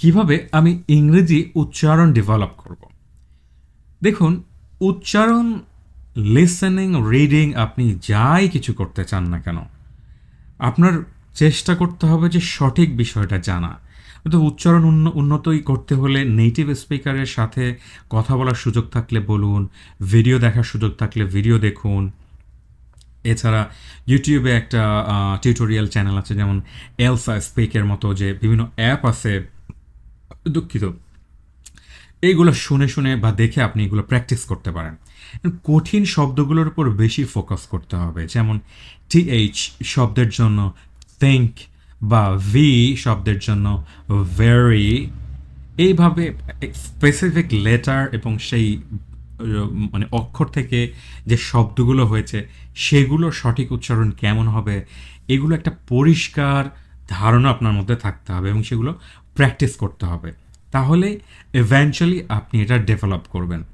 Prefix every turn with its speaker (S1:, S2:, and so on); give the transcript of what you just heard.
S1: কীভাবে আমি ইংরেজি উচ্চারণ ডেভেলপ করব? দেখুন, উচ্চারণ লিসেনিং রিডিং আপনি যাই কিছু করতে চান না কেন, আপনার চেষ্টা করতে হবে যে সঠিক বিষয়টা জানা। তো উচ্চারণ উন্ন- উন্নতই করতে হলে নেটিভ স্পিকারের সাথে কথা বলার সুযোগ থাকলে বলুন ভিডিও দেখার সুযোগ থাকলে ভিডিও দেখুন। এছাড়া ইউটিউবে একটা টিউটোরিয়াল চ্যানেল আছে, যেমন এলসা স্পিকের মতো যে বিভিন্ন অ্যাপ আছে। দুঃখিত। এইগুলো শুনে শুনে বা দেখে আপনি এগুলো প্র্যাকটিস করতে পারেন। কঠিন শব্দগুলোর উপর বেশি ফোকাস করতে হবে। যেমন টিএইচ শব্দের জন্য থিঙ্ক বা ভি শব্দের জন্য ভেরি এইভাবে স্পেসিফিক লেটার এবং সেই মানে অক্ষর থেকে যে শব্দগুলো হয়েছে সেগুলো সঠিক উচ্চারণ কেমন হবে? এগুলো একটা পরিষ্কার ধারণা আপনার মধ্যে থাকতে হবে এবং সেগুলো প্র্যাকটিস করতে হবে। তাহলে ইভেনচুয়ালি আপনি এটা ডেভেলপ করবেন।